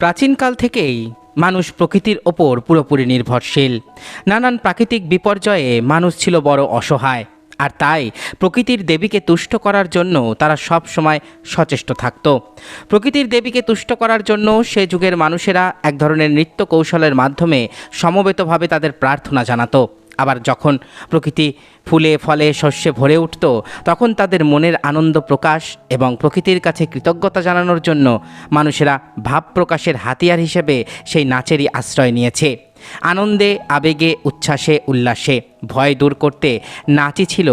প্রাচীনকাল থেকেই মানুষ প্রকৃতির ওপর পুরোপুরি নির্ভরশীল। নানান প্রাকৃতিক বিপর্যয়ে মানুষ ছিল বড় অসহায়। আর তাই প্রকৃতির দেবীকে তুষ্ট করার জন্য তারা সব সময় সচেষ্ট থাকত। প্রকৃতির দেবীকে তুষ্ট করার জন্য সে যুগের মানুষেরা এক ধরনের নৃত্য কৌশলের মাধ্যমে সমবেতভাবে তাদের প্রার্থনা জানাতো। আবার যখন প্রকৃতি ফুলে ফলে শস্যে ভরে উঠত, তখন তাদের মনের আনন্দ প্রকাশ এবং প্রকৃতির কাছে কৃতজ্ঞতা জানানোর জন্য মানুষেরা ভাব প্রকাশের হাতিয়ার হিসেবে সেই নাচেরই আশ্রয় নিয়েছে। আনন্দে, আবেগে, উচ্ছ্বাসে, উল্লাসে ভয় দূর করতে নাচই ছিল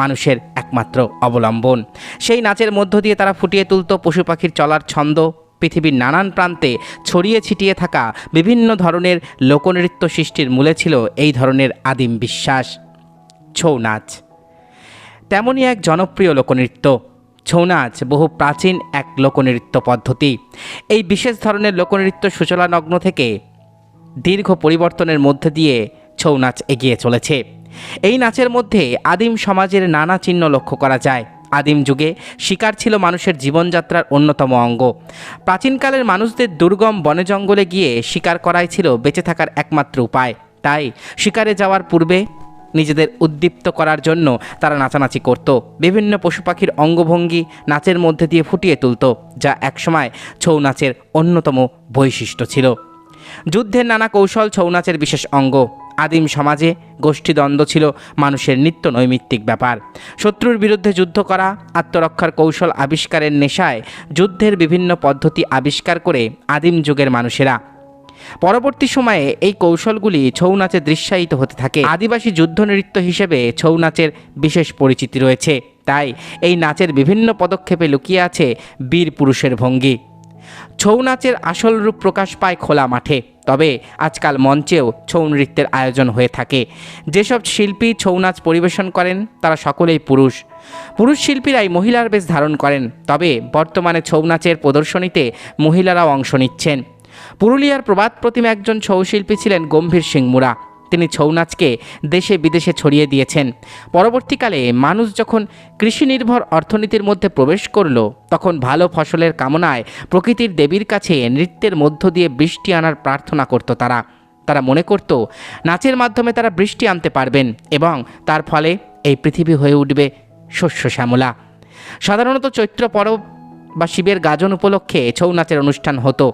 মানুষের একমাত্র অবলম্বন। সেই নাচের মধ্য দিয়ে তারা ফুটিয়ে তুলত পশু পাখির চলার ছন্দ পৃথিবীর নানান প্রান্তে ছড়িয়ে ছিটিয়ে থাকা বিভিন্ন ধরনের লোকনৃত্য সৃষ্টির মূলে ছিল এই ধরনের আদিম বিশ্বাস। ছৌ নাচ। তেমনই এক জনপ্রিয় লোকনৃত্য। ছৌ নাচ বহু প্রাচীন এক লোকনৃত্য পদ্ধতি। এই বিশেষ ধরনের লোকনৃত্য সূচনা নগ্ন থেকে দীর্ঘ পরিবর্তনের মধ্যে দিয়ে ছৌ নাচ এগিয়ে চলেছে। এই নাচের মধ্যে আদিম সমাজের নানা চিহ্ন লক্ষ্য করা যায়। আদিম যুগে শিকার ছিল মানুষের জীবনযাত্রার অন্যতম অঙ্গ। প্রাচীনকালের মানুষদের দুর্গম বনে জঙ্গলে গিয়ে শিকার করাই ছিল বেঁচে থাকার একমাত্র উপায়। তাই শিকারে যাওয়ার পূর্বে নিজেদের উদ্দীপ্ত করার জন্য তারা নাচানাচি করত। বিভিন্ন পশু পাখির অঙ্গভঙ্গি নাচের মধ্যে দিয়ে ফুটিয়ে তুলত, যা একসময় ছৌ নাচের অন্যতম বৈশিষ্ট্য ছিল। যুদ্ধের নানা কৌশল ছৌ নাচের বিশেষ অঙ্গ। আদিম সমাজে গোষ্ঠীদ্বন্দ্ব ছিল মানুষের নিত্য নৈমিত্তিক ব্যাপার। শত্রুর বিরুদ্ধে যুদ্ধ করা, আত্মরক্ষার কৌশল আবিষ্কারের নেশায় যুদ্ধের বিভিন্ন পদ্ধতি আবিষ্কার করে আদিম যুগের মানুষেরা। পরবর্তী সময়ে এই কৌশলগুলি ছৌ নাচে দৃশ্যায়িত হতে থাকে। আদিবাসী যুদ্ধ নৃত্য হিসেবে ছৌ নাচের বিশেষ পরিচিতি রয়েছে। তাই এই নাচের বিভিন্ন পদক্ষেপে লুকিয়ে আছে বীর পুরুষের ভঙ্গি। ছৌ নাচের আসল রূপ প্রকাশ পায় খোলা মাঠে। তবে আজকাল মঞ্চেও ছৌ নৃত্যের আয়োজন হয়ে থাকে। যেসব শিল্পী ছৌ নাচ পরিবেশন করেন, তারা সকলেই পুরুষ। পুরুষ শিল্পীরাই মহিলার বেশ ধারণ করেন, তবে বর্তমানে ছৌ নাচের প্রদর্শনীতে মহিলারাও অংশ নিচ্ছেন। পুরুলিয়ার প্রবাদ প্রতিম একজন ছৌ শিল্পী ছিলেন গম্ভীর সিং মুরা তিনি ছৌ নাচকে দেশে বিদেশে ছড়িয়ে দিয়েছেন। পরবর্তীকালে মানুষ যখন কৃষি নির্ভর অর্থনীতির মধ্যে প্রবেশ করল, তখন ভালো ফসলের কামনায় প্রকৃতির দেবীর কাছে নৃত্যের মধ্য দিয়ে বৃষ্টি আনার প্রার্থনা করত তারা। তারা মনে করত, নাচের মাধ্যমে তারা বৃষ্টি আনতে পারবেন এবং তার ফলে এই পৃথিবী হয়ে উঠবে শস্য শ্যামলা। সাধারণত চৈত্র পরব বা শিবের গাজন উপলক্ষে ছৌ নাচের অনুষ্ঠান হতো।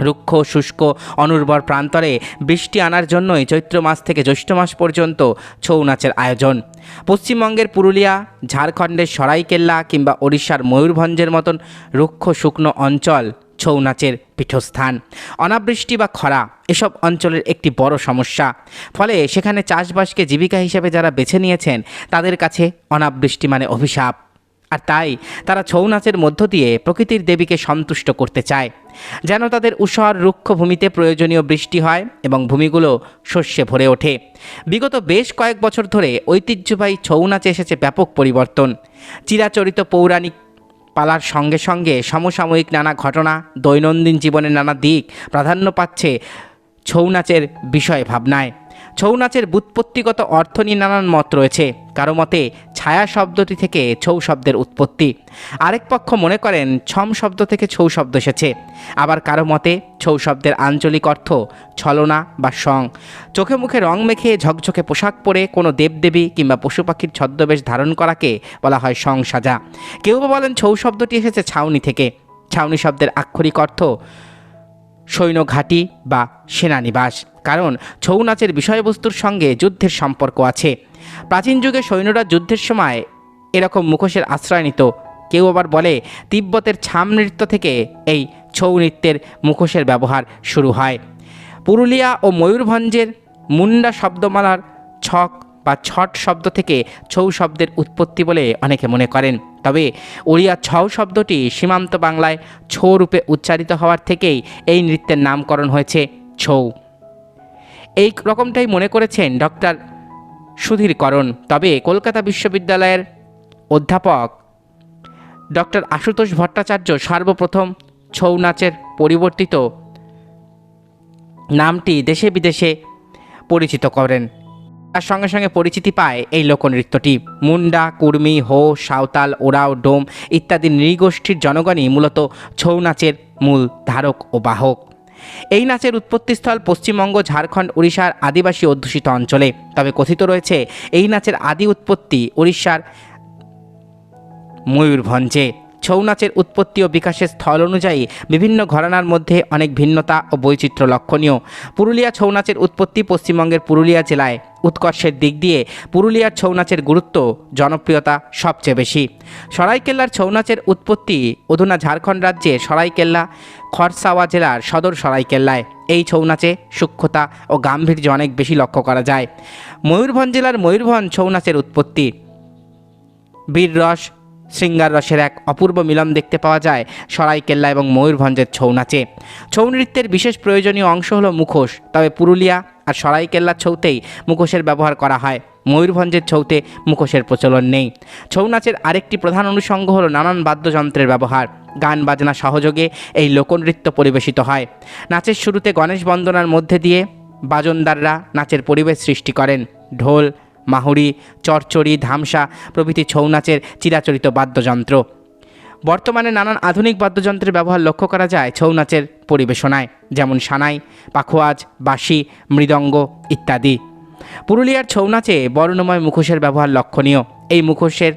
রুক্ষ, শুষ্ক, অনুর্বর প্রান্তরে বৃষ্টি আনার জন্যই চৈত্র মাস থেকে জ্যৈষ্ঠ মাস পর্যন্ত ছৌ নাচের আয়োজন। পশ্চিমবঙ্গের পুরুলিয়া, ঝাড়খণ্ডের সরাইকেল্লা কিংবা ওড়িশার ময়ূরভঞ্জের মতন রুক্ষ, শুকনো অঞ্চল ছৌ নাচের পীঠস্থান। অনাবৃষ্টি বা খরা এসব অঞ্চলের একটি বড় সমস্যা। ফলে সেখানে চাষবাসকে জীবিকা হিসেবে যারা বেছে নিয়েছেন, তাদের কাছে অনাবৃষ্টি মানে অভিশাপ। আর তাই তারা ছৌ নাচের মধ্য দিয়ে প্রকৃতির দেবীকে সন্তুষ্ট করতে চায়। যেন তাদের উষর রুক্ষ ভূমিতে প্রয়োজনীয় বৃষ্টি হয় এবং ভূমিগুলো শস্যে ভরে ওঠে। বিগত বেশ কয়েক বছর ধরে ঐতিহ্যবাহী ছৌ নাচে এসেছে ব্যাপক পরিবর্তন। চিরাচরিত পৌরাণিক পালার সঙ্গে সঙ্গে সমসাময়িক নানা ঘটনা, দৈনন্দিন জীবনের নানা দিক প্রাধান্য পাচ্ছে ছৌ নাচের বিষয় ভাবনায়। ছৌ নাচের বুৎপত্তিগত অর্থ নিয়ে নানান মত রয়েছে। কারও মতে, ছায়া শব্দটি থেকে ছৌ শব্দের উৎপত্তি। আরেক পক্ষ মনে করেন, ছম শব্দ থেকে ছৌ শব্দ এসেছে। আবার কারও মতে, ছৌ শব্দের আঞ্চলিক অর্থ ছলনা বা সং। চোখে মুখে রং মেখে ঝকঝকে পোশাক পরে কোনো দেবদেবী কিংবা পশু পাখির ছদ্মবেশ ধারণ করাকে বলা হয় সং সাজা কেউ বা বলেন, ছৌ শব্দটি এসেছে ছাউনি থেকে। ছাউনি শব্দের আক্ষরিক অর্থ সৈন্য ঘাঁটি বা সেনানিবাস। কারণ ছৌ নাচের বিষয়বস্তুর সঙ্গে যুদ্ধের সম্পর্ক আছে। প্রাচীন যুগে সৈন্যরা যুদ্ধের সময় এরকম মুখোশের আশ্রয় নিত। কেউ আবার বলে, তিব্বতের ছাম নৃত্য থেকে এই ছৌ নৃত্যের মুখোশের ব্যবহার শুরু হয়। পুরুলিয়া ও ময়ূরভঞ্জের মুন্ডা শব্দমালার ছক বা ছট শব্দ থেকে ছৌ শব্দের উৎপত্তি বলে অনেকে মনে করেন। তবে ওড়িয়া ছৌ শব্দটি সীমান্ত বাংলায় ছৌ রূপে উচ্চারিত হওয়ার থেকেই এই নৃত্যের নামকরণ হয়েছে ছৌ। এই রকমটাই মনে করেছেন ডক্টর সুধীর করণ তবে কলকাতা বিশ্ববিদ্যালয়ের অধ্যাপক ডক্টর আশুতোষ ভট্টাচার্য সর্বপ্রথম ছৌ নাচের পরিবর্তিত নামটি দেশে বিদেশে পরিচিত করেন। তার সঙ্গে সঙ্গে পরিচিতি পায় এই লোকনৃত্যটি। মুন্ডা, কুর্মি, হো, সাঁওতাল, ওরাও, ডোম ইত্যাদি নৃগোষ্ঠীর জনগণই মূলত ছৌ নাচের মূল ধারক ও বাহক। এই নাচের উৎপত্তিস্থল পশ্চিমবঙ্গ, ঝাড়খণ্ড, উড়িষ্যার আদিবাসী অধ্যুষিত অঞ্চলে। তবে কথিত রয়েছে, এই নাচের আদি উৎপত্তি উড়িষ্যার ময়ূরভঞ্জে। ছৌ নাচের উৎপত্তি ও বিকাশের স্থল অনুযায়ী বিভিন্ন ঘরানার মধ্যে অনেক ভিন্নতা ও বৈচিত্র্য লক্ষণীয়। পুরুলিয়া ছৌ নাচের উৎপত্তি পশ্চিমবঙ্গের পুরুলিয়া জেলায় উৎকর্ষের দিক দিয়ে পুরুলিয়ার ছৌ নাচের গুরুত্ব, জনপ্রিয়তা সবচেয়ে বেশি। সরাইকেল্লার ছৌ নাচের উৎপত্তি অধুনা ঝাড়খণ্ড রাজ্যে সরাইকেল্লা খরসাওয়া জেলার সদর সরাইকেল্লায়। এই ছৌ নাচে সূক্ষ্মতা ও গাম্ভীর্য অনেক বেশি লক্ষ্য করা যায়। ময়ূরভঞ্জ জেলার ময়ূরভঞ্জ ছৌ নাচের উৎপত্তি। বীররস শৃঙ্গার রসের এক অপূর্ব মিলন দেখতে পাওয়া যায় সরাইকেল্লা এবং ময়ূরভঞ্জের ছৌ নাচে। ছৌ নৃত্যের বিশেষ প্রয়োজনীয় অংশ হলো মুখোশ, তবে পুরুলিয়া আর সরাইকেল্লার ছৌতেই মুখোশের ব্যবহার করা হয়। ময়ূরভঞ্জের ছৌতে মুখোশের প্রচলন নেই। ছৌ নাচের আরেকটি প্রধান অনুষঙ্গ হলো নানান বাদ্যযন্ত্রের ব্যবহার। গান, বাজনা সহযোগে এই লোকনৃত্য পরিবেশিত হয়। নাচের শুরুতে গণেশ বন্দনার মধ্যে দিয়ে বাজনদাররা নাচের পরিবেশ সৃষ্টি করেন। ঢোল মাহুরি, চরচড়ি, ধামসা প্রভৃতি ছৌ নাচের চিরাচরিত বাদ্যযন্ত্র। বর্তমানে নানান আধুনিক বাদ্যযন্ত্রের ব্যবহার লক্ষ্য করা যায় ছৌ নাচের পরিবেশনায়, যেমন সানাই, পাখোয়াজ, বাঁশি, মৃদঙ্গ ইত্যাদি। পুরুলিয়ার ছৌ নাচে বর্ণময় মুখোশের ব্যবহার লক্ষণীয়। এই মুখোশের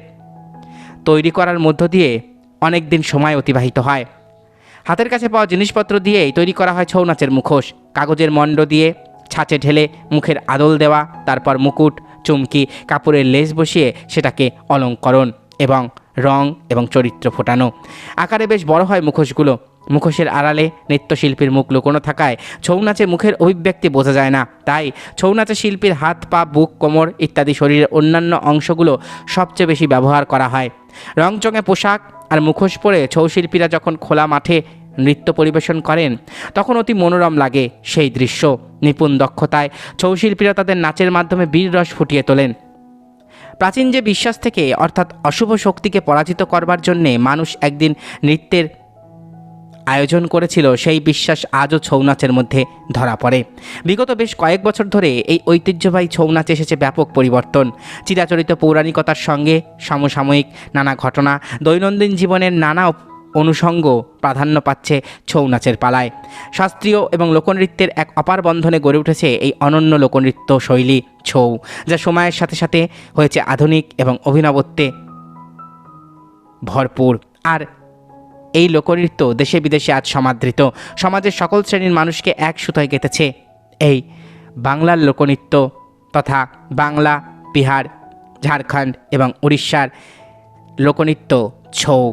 তৈরি করার মধ্য দিয়ে অনেক দিন সময় অতিবাহিত হয়। হাতের কাছে পাওয়া জিনিসপত্র দিয়েই তৈরি করা হয় ছৌ নাচের মুখোশ। কাগজের মণ্ড দিয়ে, ছাঁচে ঢেলে মুখের আদল দেওয়া, তারপর মুকুট চুমকি, কাপড়ের লেস বসিয়ে সেটাকে অলঙ্করণ এবং রং এবং চরিত্র ফোটানো। আকারে বেশ বড় হয় মুখোশগুলো। মুখোশের আড়ালে নৃত্যশিল্পীর মুখ লুকোনো থাকায় ছৌ নাচে মুখের অভিব্যক্তি বোঝা যায় না। তাই ছৌ নাচে শিল্পীর হাত, পা, বুক, কোমর ইত্যাদি শরীরের অন্যান্য অংশগুলো সবচেয়ে বেশি ব্যবহার করা হয়। রংচঙে পোশাক আর মুখোশ পরে ছৌ শিল্পীরা যখন খোলা মাঠে নৃত্য পরিবেশন করেন, তখন অতি মনোরম লাগে সেই দৃশ্য। নিপুণ দক্ষতায় ছৌ শিল্পীরা তাদের নাচের মাধ্যমে বীর রস ফুটিয়ে তোলেন। প্রাচীন যে বিশ্বাস থেকে, অর্থাৎ অশুভ শক্তিকে পরাজিত করবার জন্যে মানুষ একদিন নৃত্যের আয়োজন করেছিল, সেই বিশ্বাস আজও ছৌ নাচের মধ্যে ধরা পড়ে। বিগত বেশ কয়েক বছর ধরে এই ঐতিহ্যবাহী ছৌ নাচে এসেছে ব্যাপক পরিবর্তন। চিরাচরিত পৌরাণিকতার সঙ্গে সমসাময়িক নানা ঘটনা, দৈনন্দিন জীবনের নানা অনুষঙ্গ প্রাধান্য পাচ্ছে ছৌ নাচের পালায়। শাস্ত্রীয় এবং লোকনৃত্যের এক অপার বন্ধনে গড়ে উঠেছে এই অনন্য লোকনৃত্য শৈলী ছৌ, যা সময়ের সাথে সাথে হয়েছে আধুনিক এবং অভিনবত্বে ভরপুর। আর এই লোকনৃত্য দেশে বিদেশে আজ সমাদৃত। সমাজের সকল শ্রেণির মানুষকে এক সুতায় গেঁথেছে এই বাংলার লোকনৃত্য তথা বাংলা, বিহার, ঝাড়খণ্ড এবং উড়িষ্যার লোকনৃত্য ছৌ।